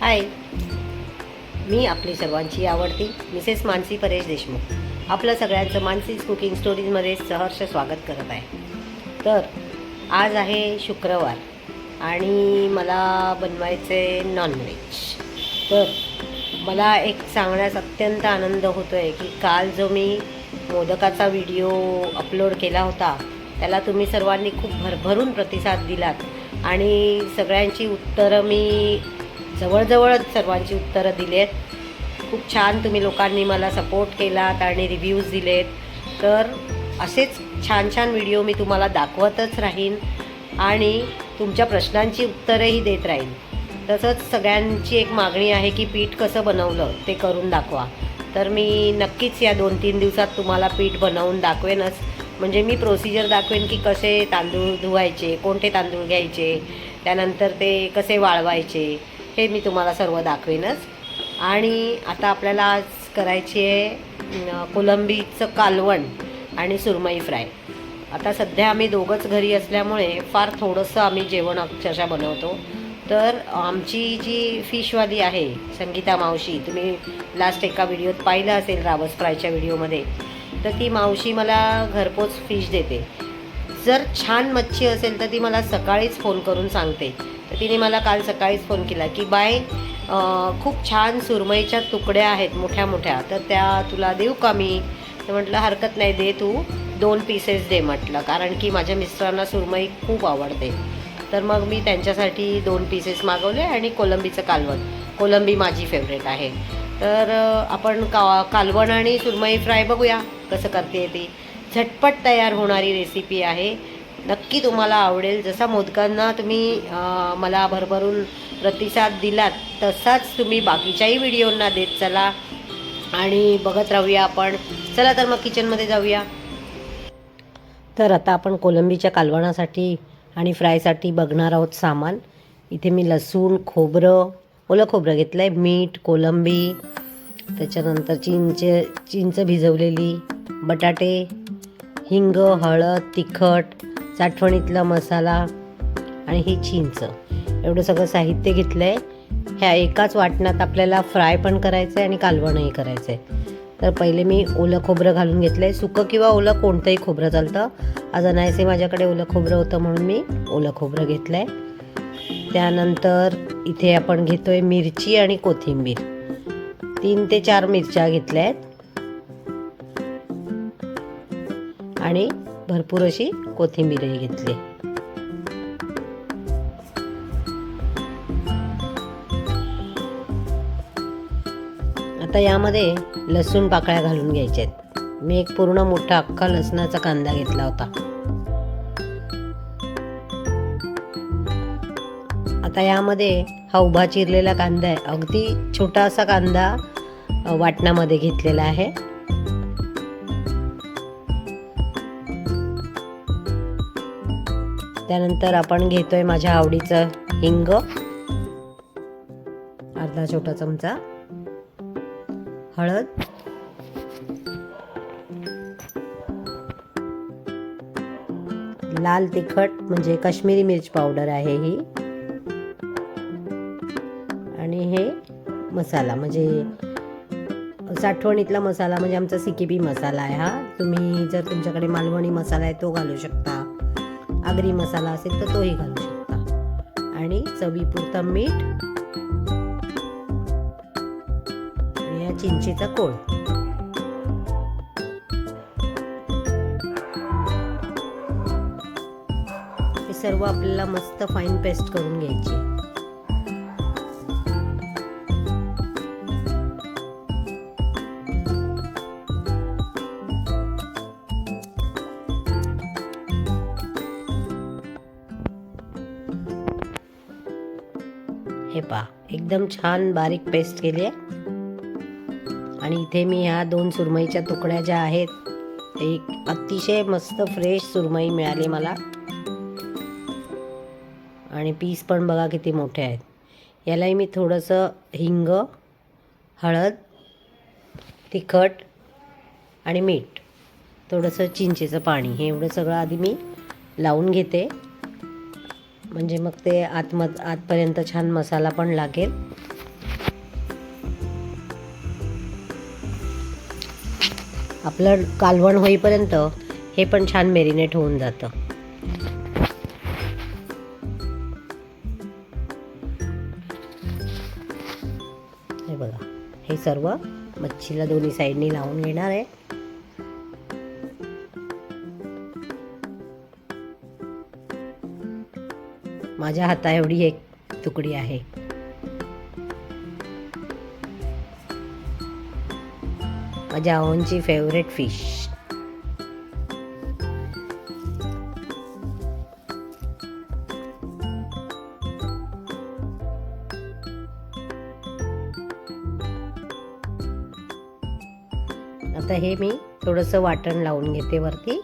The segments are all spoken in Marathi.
हाय मी आपली सर्वांची आवडती मिसेस मानसी परेश देशमुख. आपलं सगळ्यांचं मानसीज कुकिंग स्टोरीजमध्ये सहर्ष स्वागत करत आहे. तर आज आहे शुक्रवार आणि मला बनवायचे नॉनव्हेज तर मला एक सांगण्यास अत्यंत आनंद होतो आहे की काल जो मी मोदकाचा व्हिडिओ अपलोड केला होता त्याला तुम्ही सर्वांनी खूप भरभरून प्रतिसाद दिलात आणि सगळ्यांची उत्तरं मी जवळजवळच सर्वांची उत्तरं दिली आहेत खूप छान तुम्ही लोकांनी मला सपोर्ट केलात आणि रिव्ह्यूज दिलेत. तर असेच छान छान व्हिडिओ मी तुम्हाला दाखवतच राहीन आणि तुमच्या प्रश्नांची उत्तरंही देत राहीन. तसंच सगळ्यांची एक मागणी आहे की पीठ कसं बनवलं ते करून दाखवा. तर मी नक्कीच या दोन तीन दिवसात तुम्हाला पीठ बनवून दाखवेनच. म्हणजे मी प्रोसिजर दाखवेन की कसे तांदूळ धुवायचे कोणते तांदूळ घ्यायचे त्यानंतर ते कसे वाळवायचे हे मी तुम्हाला सर्व दाखवेनच. आणि आता आपल्याला आज करायची आहे कोलंबीचं कालवण आणि सुरमई फ्राय. आता सध्या आम्ही दोघंच घरी असल्यामुळे फार थोडंसं आम्ही जेवण अक्षरशः बनवतो. तर आमची जी फिशवाली आहे संगीता मावशी तुम्ही लास्ट एका व्हिडिओत पाहिलं असेल रावस फ्रायच्या व्हिडिओमध्ये तर ती मावशी मला घरपोच फिश देते. जर छान मच्छी असेल तर ती मला सकाळीच फोन करून सांगते. तिने मला काल सकाळीच फोन केला की बाय खूप छान सुरमईच्या तुकड्या आहेत मोठ्या मोठ्या तर त्या तुला देऊ का मी? तर म्हटलं हरकत नाही दे तू दोन पीसेस दे म्हटलं कारण की माझ्या मिस्टरांना सुरमई खूप आवडते. तर मग मी त्यांच्यासाठी दोन पीसेस मागवले आणि कोलंबीचं कालवण कोलंबी माझी फेवरेट आहे. तर आपण का कालवण आणि सुरमई फ्राय बघूया कसं करते ती. झटपट तयार होणारी रेसिपी आहे. नक्की तुम्हाला आवडेल. जसा मोदकांना तुम्ही मला भरभरून प्रतिसाद दिलात तसाच तुम्ही बाकीच्याही व्हिडिओंना देत चला. आणि बघत राहूया आपण. चला तर मग किचनमध्ये जाऊया. तर आता आपण कोलंबीच्या कालवणासाठी आणि फ्रायसाठी बघणार आहोत सामान. इथे मी लसूण खोबरं ओलं खोबरं घेतलं आहे मीठ कोलंबी त्याच्यानंतर चिंच चिंच भिजवलेली बटाटे हिंग हळद तिखट साठवणीतला मसाला आणि ही चिंच. एवढं सगळं साहित्य घेतलं आहे ह्या एकाच वाटणात आपल्याला फ्राय पण करायचं आहे आणि कालवणही करायचं आहे तर पहिले मी ओलं खोबरं घालून घेतलं आहे सुकं किंवा ओलं कोणतंही खोबरं चालतं. आज अनायसे माझ्याकडे ओलं खोबरं होतं म्हणून मी ओलं खोबरं घेतलं आहे त्यानंतर इथे आपण घेतो आहे मिरची आणि कोथिंबीर. तीन ते चार मिरच्या घेतल्या आहेत आणि भरपूर अशी कोथिंबीरही घेतली. आता यामध्ये लसूण पाकळ्या घालून घ्यायच्या आहेत. मी एक पूर्ण मोठा अख्खा लसणाचा कांदा घेतला होता. आता यामध्ये हा उभा चिरलेला कांदा आहे. अगदी छोटासा कांदा वाटणामध्ये घेतलेला आहे. त्यानंतर आपण घेतोय माझ्या आवडीचं हिंग. अर्धा छोटा चमचा. हळद. लाल तिखट म्हणजे काश्मीरी मिरच पावडर आहे ही. आणि हे मसाला म्हणजे साठवणीतला मसाला म्हणजे आमचा सिकेबी मसाला आहे हा. तुम्ही जर तुमच्याकडे मालवणी मसाला आहे तो घालू शकता. आगरी मसाला असेल तर तोही घालू शकता. आणि चवीपुरता मीठ या चिंचेचा कोळ. हे सर्व आपल्याला मस्त फाईन पेस्ट करून घ्यायची. हे पहा. एकदम छान बारीक पेस्ट केली आहे. आणि इथे मी ह्या दोन सुरमईच्या तुकड्या ज्या आहेत एक अतिशय मस्त फ्रेश सुरमई मिळाली मला. आणि पीस पण बघा किती मोठे आहेत. यालाही मी थोडंसं हिंग हळद तिखट आणि मीठ थोडंसं चिंचेचं पाणी. हे एवढं सगळं आधी मी लावून घेते. म्हणजे मग ते आतम आतपर्यंत छान मसाला पण लागेल. आपलं कालवण होईपर्यंत हे पण छान मेरिनेट होऊन जातं. हे बघा हे सर्व मच्छीला दोन्ही साईडनी लावून घेणार आहे. माझ्या हाता एवढी एक तुकडी आहे. माझ्या ओनची फेवरेट फिश आता हे मी थोडंसं वाटण लावून घेते वरती.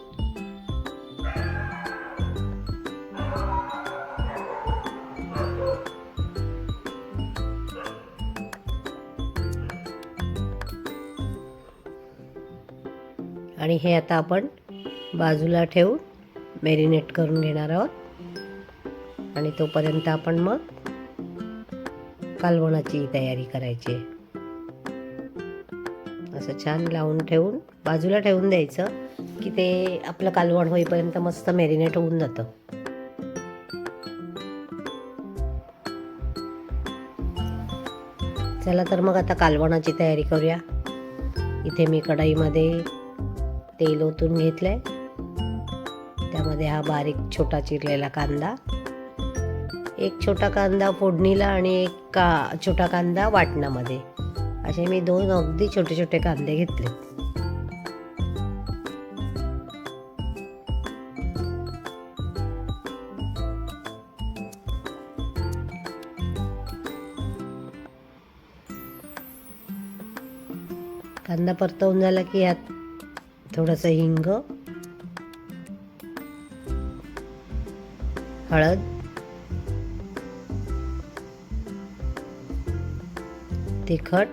आणि हे आता आपण बाजूला ठेवून मॅरिनेट करून घेणार आहोत. आणि तोपर्यंत आपण मग कालवणाची तयारी करायची असं छान लावून ठेवून बाजूला ठेवून द्यायचं की ते आपलं कालवण होईपर्यंत मस्त मॅरिनेट होऊन जातं. चला तर मग आता कालवणाची तयारी करूया. इथे मी कढाईमध्ये तेल ओतून घेतलंय. त्यामध्ये हा बारीक छोटा चिरलेला कांदा. एक छोटा कांदा फोडणीला आणि एक का छोटा कांदा वाटणामध्ये. असे मी दोन अगदी छोटे छोटे कांदे घेतले. कांदा परतवून झाला की यात थोडंसं हिंग हळद तिखट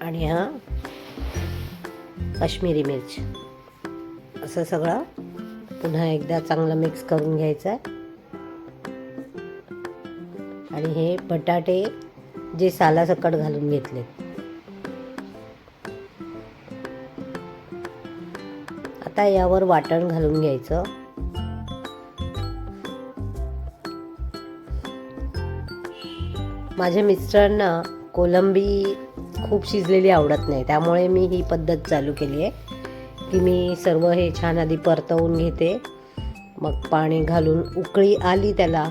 आणि हा काश्मीरी मिरच. असं सगळं पुन्हा एकदा चांगलं मिक्स करून घ्यायचं आहे. आणि हे बटाटे जे सालासकट घालून घेतले. आता यावर वाटण घालून घ्यायचं. माझ्या मिस्टरांना कोलंबी खूप शिजलेली आवडत नाही त्यामुळे मी ही पद्धत चालू केली आहे की मी सर्व हे छान आधी परतवून घेते मग पाणी घालून उकळी आली त्याला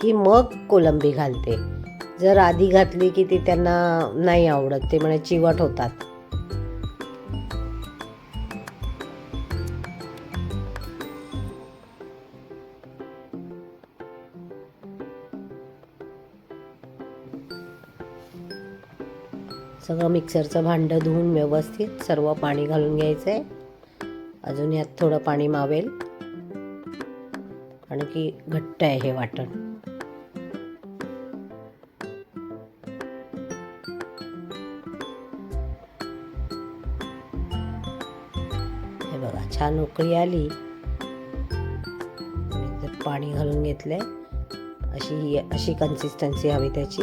की मग कोलंबी घालते. जर आधी घातली की ती त्यांना नाही आवडत ते म्हणजे चिवट होतात. सगळं मिक्सरचं भांडं धुवून व्यवस्थित सर्व पाणी घालून घ्यायचं आहे अजून यात थोडं पाणी मावेल. कारण की घट्ट आहे हे वाटण. छान उकळी आली. पाणी घालून घेतलंय अशी ही अशी कन्सिस्टन्सी हवी त्याची.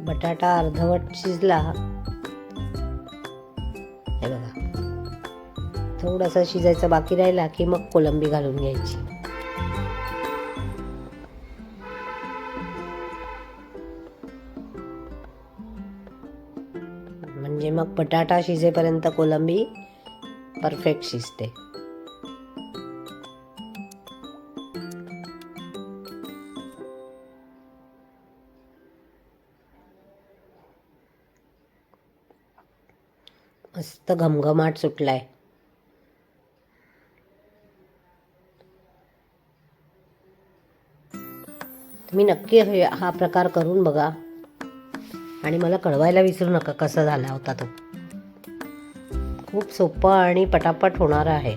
बटाटा अर्धवट शिजला. हे बघा. थोडासा शिजायचा बाकी राहिला की मग कोलंबी घालून घ्यायची. म्हणजे मग बटाटा शिजेपर्यंत कोलंबी परफेक्ट शिजते. मस्त घमघमाट सुटलाय. तुम्ही नक्की हा प्रकार करून बघा. आणि मला कळवायला विसरू नका कसा झाला होता तो. खूप सोपा आणि पटापट होणार आहे.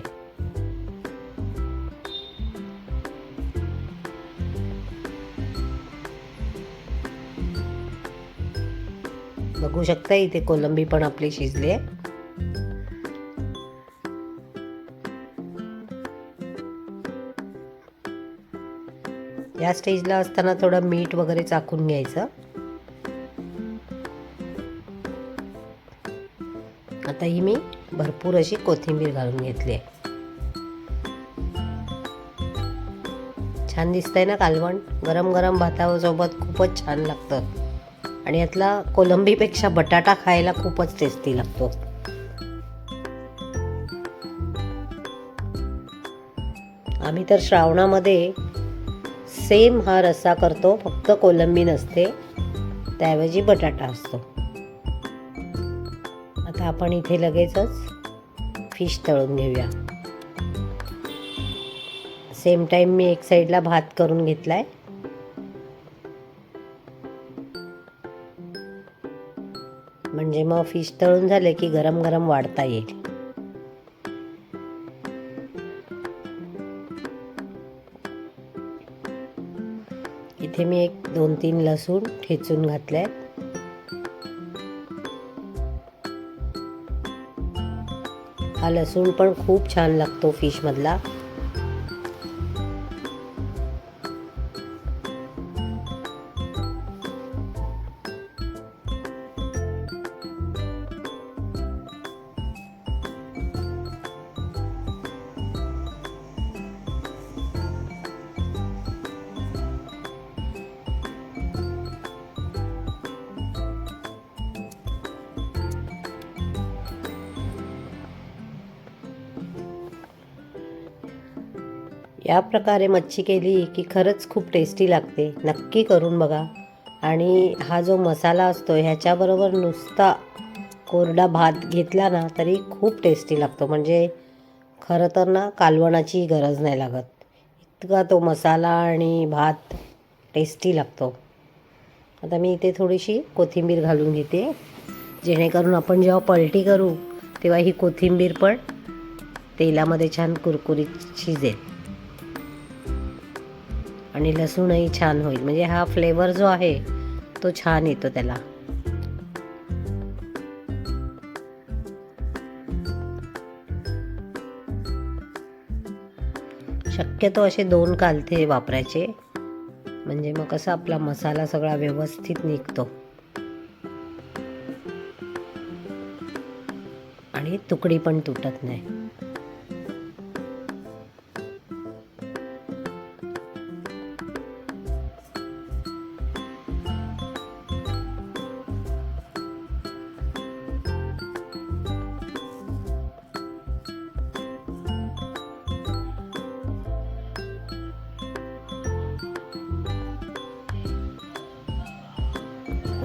बघू शकता इथे कोलंबी पण आपली शिजली आहे. या स्टेजला असताना थोडं मीठ वगैरे चाकून घ्यायचं. आता ही मी भरपूर अशी कोथिंबीर घालून घेतली आहे. छान दिसतंय ना कालवण? गरम गरम भातासोबत खूपच छान लागतं. आणि यातला कोलंबीपेक्षा बटाटा खायला खूपच टेस्टी लागतो. आम्ही तर श्रावणामध्ये सेम हा रस्सा करतो फक्त कोलंबी नसते त्याऐवजी बटाटा असतो. आपण इथे लगेचच फिश तळून घेऊया. सेम टाईम मी एक साईडला भात करून घेतलाय. म्हणजे मग फिश तळून झाले की गरम गरम वाढता येईल. इथे मी एक दोन तीन लसूण ठेचून घातले हा लसूण पण खूप छान लागतो फिशमधला. या प्रकारे मच्छी केली की खरंच खूप टेस्टी लागते. नक्की करून बघा. आणि हा जो मसाला असतो ह्याच्याबरोबर नुसता कोरडा भात घेतला ना तरी खूप टेस्टी लागतो. म्हणजे खरं तर ना कालवणाची गरज नाही लागत. इतका तो मसाला आणि भात टेस्टी लागतो. आता मी इथे थोडीशी कोथिंबीर घालून घेते. जेणेकरून आपण जेव्हा पलटी करू तेव्हा ही कोथिंबीर पण तेलामध्ये छान कुरकुरीत शिजेल. आणि लसूणही छान होईल. म्हणजे हा फ्लेवर जो आहे तो छान येतो त्याला. शक्यतो असे दोन कालथे वापरायचे. म्हणजे मग कसा आपला मसाला सगळा व्यवस्थित निघतो. आणि तुकडी पण तुटत नाही.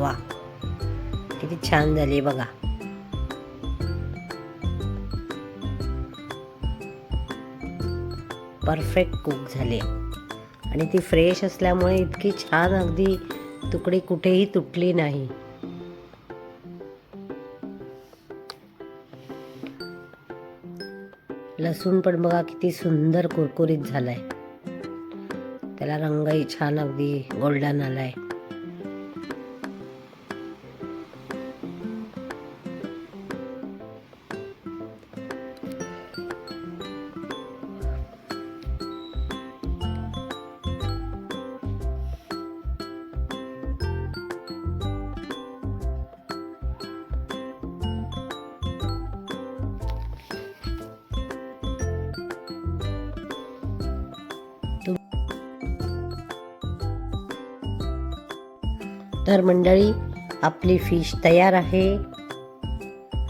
वा. किती छान झाली बघा. परफेक्ट कुक झाली. आणि ती फ्रेश असल्यामुळे इतकी छान अगदी तुकडी कुठेही तुटली नाही. लसूण पण बघा किती सुंदर कुरकुरीत झालाय. त्याला रंगही छान अगदी गोल्डन आलाय. तर मंडळी आपली फिश तयार आहे.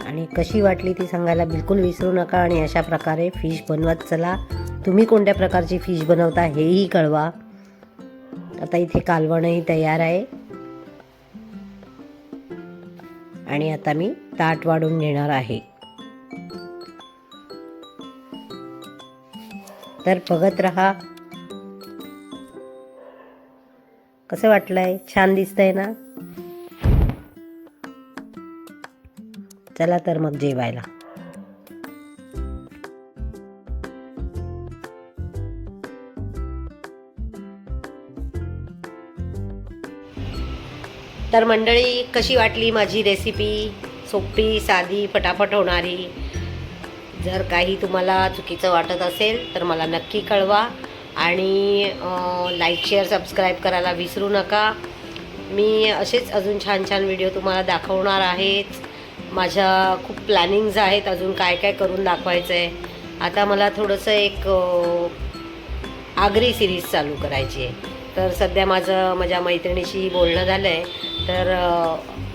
आणि कशी वाटली ती सांगायला बिलकुल विसरू नका आणि अशा प्रकारे फिश बनवत चला. तुम्ही कोणत्या प्रकारची फिश बनवता हेही कळवा. आता इथे कालवणही तयार आहे. आणि आता मी ताट वाढून घेणार आहे. तर बघत रहा कसं वाटलंय? छान दिसतंय ना? चला तर मग जेवायला. तर मंडळी कशी वाटली माझी रेसिपी सोपी साधी फटाफट होणारी? जर काही तुम्हाला चुकीचं वाटत असेल तर मला नक्की कळवा. आणि लाईक शेअर सबस्क्राईब करायला विसरू नका. मी असेच अजून छान छान व्हिडिओ तुम्हाला दाखवणार आहेच माझ्या खूप प्लॅनिंग्ज आहेत अजून काय काय करून दाखवायचं आहे आता मला थोडंसं एक आगरी सिरीज चालू करायची आहे. तर सध्या माझं माझ्या मैत्रिणीशी बोलणं झालं आहे तर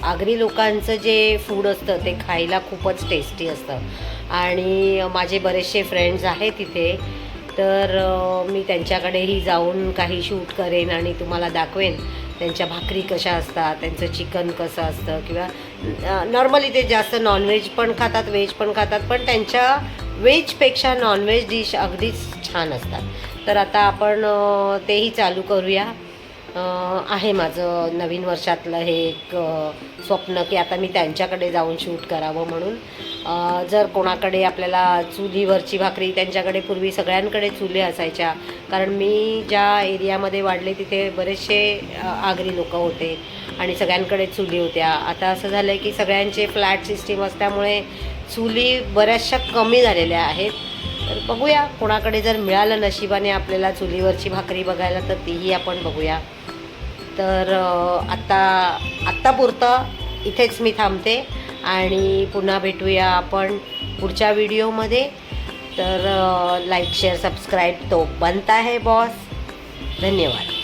आगरी लोकांचं जे फूड असतं ते खायला खूपच टेस्टी असतं. आणि माझे बरेचसे फ्रेंड्स आहेत तिथे तर मी त्यांच्याकडेही जाऊन काही शूट करेन आणि तुम्हाला दाखवेन त्यांच्या भाकरी कशा असतात त्यांचं चिकन कसं असतं किंवा नॉर्मली ते जास्त नॉनव्हेज पण खातात व्हेज पण खातात पण त्यांच्या व्हेजपेक्षा नॉनव्हेज डिश अगदीच छान असतात. तर आता आपण तेही चालू करूया. आहे माझं नवीन वर्षातलं हे एक स्वप्न की आता मी त्यांच्याकडे जाऊन शूट करावं म्हणून. जर कोणाकडे आपल्याला चुलीवरची भाकरी त्यांच्याकडे पूर्वी सगळ्यांकडे चुले असायच्या कारण मी ज्या एरियामध्ये वाढले तिथे बरेचसे आगरी लोक होते आणि सगळ्यांकडे चुली होत्या. आता असं झालं आहे की सगळ्यांचे फ्लॅट सिस्टीम असल्यामुळे चुली बऱ्याचशा कमी झालेल्या आहेत. तर बघूया कोणाकडे जर मिळालं नशिबाने आपल्याला चुलीवरची भाकरी बघायला तर तीही आपण बघूया. तर आत्ता आत्तापुरतं इथेच मी थांबते आणि पुन्हा भेटूया आपण पुढच्या व्हिडिओमध्ये. तर लाईक शेअर सबस्क्राईब तो बनता है बॉस धन्यवाद.